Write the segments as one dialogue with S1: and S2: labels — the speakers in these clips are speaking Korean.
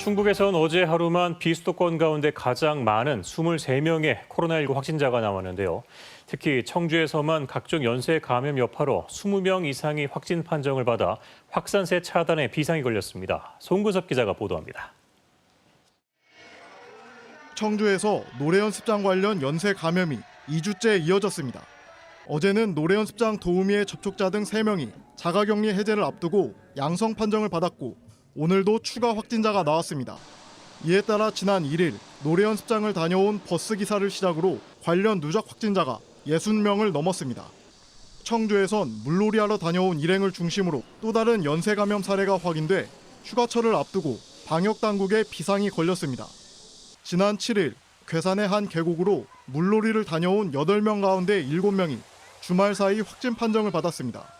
S1: 충북에선 어제 하루만 비수도권 가운데 가장 많은 23명의 코로나19 확진자가 나왔는데요. 특히 청주에서만 각종 연쇄 감염 여파로 20명 이상이 확진 판정을 받아 확산세 차단에 비상이 걸렸습니다. 송근섭 기자가 보도합니다.
S2: 청주에서 노래 연습장 관련 연쇄 감염이 2주째 이어졌습니다. 어제는 노래 연습장 도우미의 접촉자 등 3명이 자가격리 해제를 앞두고 양성 판정을 받았고 오늘도 추가 확진자가 나왔습니다. 이에 따라 지난 1일 노래 연습장을 다녀온 버스 기사를 시작으로 관련 누적 확진자가 60명을 넘었습니다. 청주에선 물놀이하러 다녀온 일행을 중심으로 또 다른 연쇄 감염 사례가 확인돼 휴가철을 앞두고 방역 당국에 비상이 걸렸습니다. 지난 7일 괴산의 한 계곡으로 물놀이를 다녀온 8명 가운데 7명이 주말 사이 확진 판정을 받았습니다.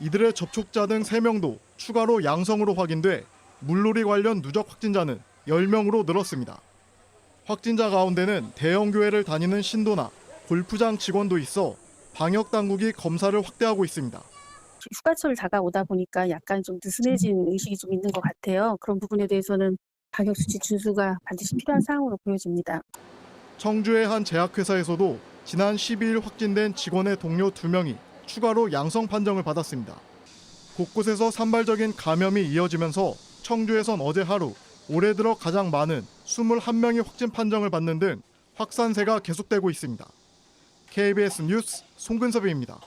S2: 이들의 접촉자 등 3명도 추가로 양성으로 확인돼 물놀이 관련 누적 확진자는 10명으로 늘었습니다. 확진자 가운데는 대형 교회를 다니는 신도나 골프장 직원도 있어 방역 당국이 검사를 확대하고 있습니다.
S3: 휴가철 다가오다 보니까 약간 좀 느슨해진 의식이 좀 있는 것 같아요. 그런 부분에 대해서는 방역 수치 준수가 반드시 필요한 사항으로 보여집니다.
S2: 청주의 한 제약회사에서도 지난 12일 확진된 직원의 동료 2명이 추가로 양성 판정을 받았습니다. 곳곳에서 산발적인 감염이 이어지면서 청주에선 어제 하루 올해 들어 가장 많은 21명이 확진 판정을 받는 등 확산세가 계속되고 있습니다. KBS 뉴스 송근섭입니다.